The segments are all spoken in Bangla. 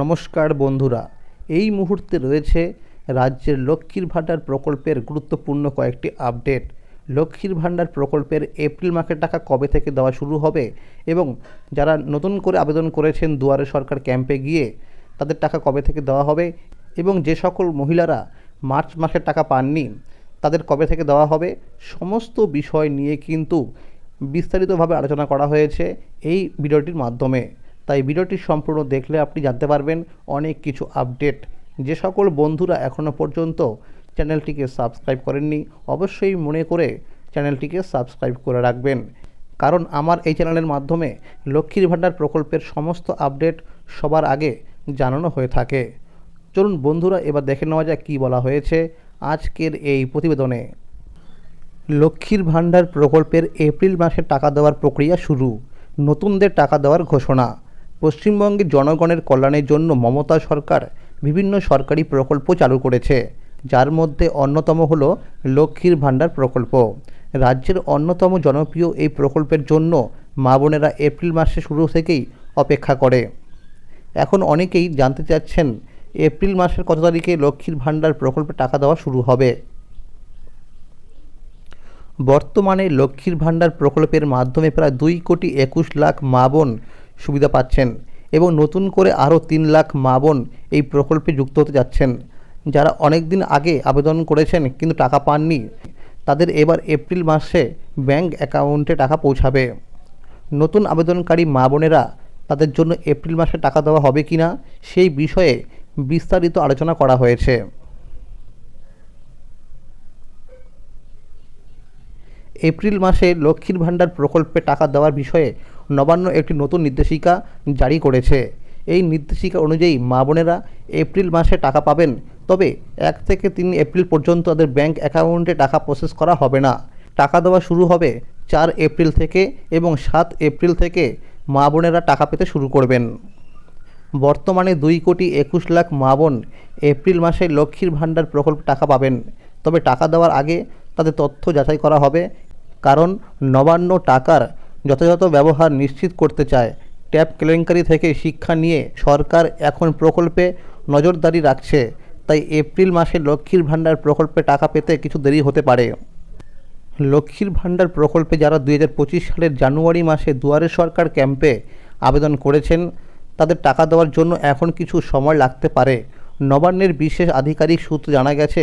নমস্কার বন্ধুরা, এই মুহূর্তে রয়েছে রাজ্যের লক্ষ্মীর ভাণ্ডার প্রকল্পের গুরুত্বপূর্ণ কয়েকটি আপডেট। লক্ষ্মীর ভাণ্ডার প্রকল্পের এপ্রিল মাসের টাকা কবে থেকে দেওয়া শুরু হবে এবং যারা নতুন করে আবেদন করেছেন দুয়ারে সরকার ক্যাম্পে গিয়ে, তাদের টাকা কবে থেকে দেওয়া হবে এবং যে সকল মহিলারা মার্চ মাসের টাকা পাননি, তাদের কবে থেকে দেওয়া হবে, সমস্ত বিষয় নিয়ে কিন্তু বিস্তারিতভাবে আলোচনা করা হয়েছে এই ভিডিওটির মাধ্যমে। তাই ভিডিওটি সম্পূর্ণ দেখলে আপনি জানতে পারবেন অনেক কিছু আপডেট। যে সকল বন্ধুরা এখনও পর্যন্ত চ্যানেলটিকে সাবস্ক্রাইব করেননি, অবশ্যই মনে করে চ্যানেলটিকে সাবস্ক্রাইব করে রাখবেন। কারণ আমার এই চ্যানেলের মাধ্যমে লক্ষ্মীর ভাণ্ডার প্রকল্পের সমস্ত আপডেট সবার আগে জানানো হয়ে থাকে। চলুন বন্ধুরা, এবার দেখে নেওয়া যাক কী বলা হয়েছে আজকের এই প্রতিবেদনে। লক্ষ্মীর ভাণ্ডার প্রকল্পের এপ্রিল মাসে টাকা দেওয়ার প্রক্রিয়া শুরু। নতুনদের টাকা দেওয়ার ঘোষণা। পশ্চিমবঙ্গের জনগণের কল্যাণের জন্য মমতা সরকার বিভিন্ন সরকারি প্রকল্প চালু করেছে। যার মধ্যে অন্যতম হলো লক্ষ্মীর ভাণ্ডার প্রকল্প। রাজ্যের অন্যতম জনপ্রিয় এই প্রকল্পের জন্য মা বোনেরা এপ্রিল মাসে শুরু থেকেই অপেক্ষা করে। এখন অনেকেই জানতে চাচ্ছেন, এপ্রিল মাসের কত তারিখে লক্ষ্মীর ভাণ্ডার প্রকল্পে টাকা দেওয়া শুরু হবে? বর্তমানে লক্ষ্মীর ভাণ্ডার প্রকল্পের মাধ্যমে প্রায় দুই কোটি একুশ লাখ মা বোন সুবিধা পাচ্ছেন এবং নতুন করে আরও তিন লাখ মা বোন এই প্রকল্পে যুক্ত হতে যাচ্ছেন। যারা অনেক দিন আগে আবেদন করেছেন কিন্তু টাকা পাননি, তাদের এবার এপ্রিল মাসে ব্যাংক অ্যাকাউন্টে টাকা পৌঁছাবে। নতুন আবেদনকারী মা বোনেরা তাদের জন্য এপ্রিল মাসে টাকা দেওয়া হবে কি না সেই বিষয়ে বিস্তারিত আলোচনা করা হয়েছে। এপ্রিল মাসে লক্ষ্মীর ভাণ্ডার প্রকল্পে টাকা দেওয়ার বিষয়ে নবান্ন একটি নতুন নির্দেশিকা জারি করেছে। এই নির্দেশিকা অনুযায়ী মা বোনেরা এপ্রিল মাসে টাকা পাবেন, তবে এক থেকে তিন এপ্রিল পর্যন্ত তাদের ব্যাংক অ্যাকাউন্টে টাকা প্রসেস করা হবে না। টাকা দেওয়া শুরু হবে চার এপ্রিল থেকে এবং সাত এপ্রিল থেকে মা বোনেরা টাকা পেতে শুরু করবেন। বর্তমানে দুই কোটি একুশ লাখ মা বোন এপ্রিল মাসে লক্ষ্মীর ভাণ্ডার প্রকল্প টাকা পাবেন, তবে টাকা দেওয়ার আগে তাদের তথ্য যাচাই করা হবে। কারণ নবান্ন টাকার যথাযথ ব্যবহার নিশ্চিত করতে চায়। ট্যাপ কেলেঙ্কারি থেকে শিক্ষা নিয়ে সরকার এখন প্রকল্পে নজরদারি রাখছে। তাই এপ্রিল মাসে লক্ষ্মীর ভাণ্ডার প্রকল্পে টাকা পেতে কিছু দেরি হতে পারে। লক্ষ্মীর ভাণ্ডার প্রকল্পে যারা দুই হাজার পঁচিশ সালের জানুয়ারি মাসে দুয়ারে সরকার ক্যাম্পে আবেদন করেছেন, তাদের টাকা দেওয়ার জন্য এখন কিছু সময় লাগতে পারে। নবান্নের বিশেষ আধিকারিক সূত্রে জানা গেছে,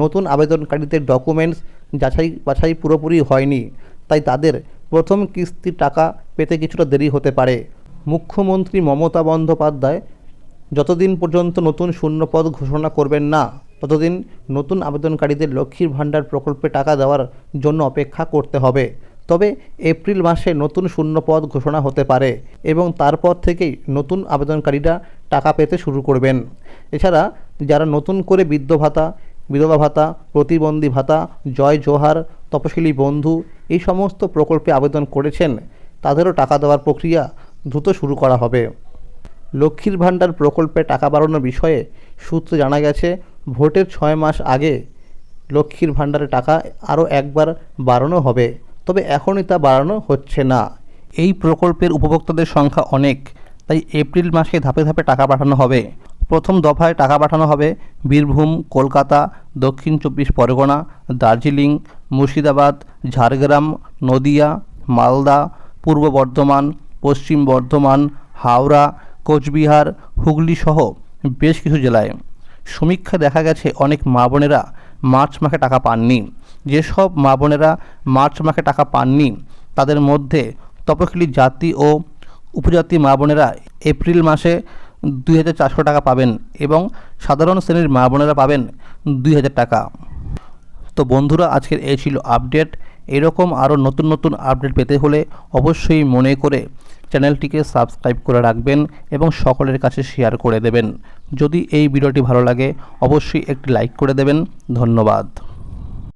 নতুন আবেদনকারীদের ডকুমেন্টস যাচাই বাছাই পুরোপুরি হয়নি। তাই তাদের প্রথম কিস্তির টাকা পেতে কিছুটা দেরি হতে পারে। মুখ্যমন্ত্রী মমতা বন্দ্যোপাধ্যায়, যতদিন পর্যন্ত নতুন শূন্যপদ ঘোষণা করবেন না, ততদিন নতুন আবেদনকারীদের লক্ষ্মীর ভাণ্ডার প্রকল্পে টাকা দেওয়ার জন্য অপেক্ষা করতে হবে। তবে এপ্রিল মাসে নতুন শূন্যপদ ঘোষণা হতে পারে এবং তারপর থেকেই নতুন আবেদনকারীরা টাকা পেতে শুরু করবেন। এছাড়া যারা নতুন করে বৃদ্ধ ভাতা, বিধবা ভাতা, প্রতিবন্ধী ভাতা, জয় জোহার তপশিলি বন্ধু এই সমস্ত প্রকল্পে আবেদন করেছেন, তাদেরও টাকা দেওয়ার প্রক্রিয়া দ্রুত শুরু করা হবে। লক্ষ্মীর ভাণ্ডার প্রকল্পে টাকা বাড়ানোর বিষয়ে সূত্রে জানা গেছে, ভোটের ছয় মাস আগে লক্ষ্মীর ভাণ্ডারে টাকা আরও একবার বাড়ানো হবে। তবে এখনই তা বাড়ানো হচ্ছে না। এই প্রকল্পের উপভোক্তাদের সংখ্যা অনেক, তাই এপ্রিল মাসে ধাপে ধাপে টাকা পাঠানো হবে। প্রথম দফায় টাকা পাঠানো হবে বীরভূম, কলকাতা, দক্ষিণ চব্বিশ পরগনা, দার্জিলিং, মুর্শিদাবাদ, ঝাড়গ্রাম, নদিয়া, মালদা, পূর্ব বর্ধমান, পশ্চিম বর্ধমান, হাওড়া, কোচবিহার, হুগলি সহ বেশ কিছু জেলায়। সমীক্ষা দেখা গেছে অনেক মা বোনেরা মার্চ মাসে টাকা পাননি। যেসব মা বোনেরা মার্চ মাসে টাকা পাননি, তাদের মধ্যে তপশিলি জাতি ও উপজাতি মা বোনেরা এপ্রিল মাসে দুই হাজার চারশো টাকা পাবেন এবং সাধারণ শ্রেণির মা বোনেরা পাবেন দুই হাজার টাকা। তো বন্ধুরা, আজকের এই ছিল আপডেট। এরকম আরও নতুন নতুন আপডেট পেতে হলে অবশ্যই মনে করে চ্যানেলটিকে সাবস্ক্রাইব করে রাখবেন এবং সকলের কাছে শেয়ার করে দেবেন। যদি এই ভিডিওটি ভালো লাগে, অবশ্যই একটি লাইক করে দেবেন। ধন্যবাদ।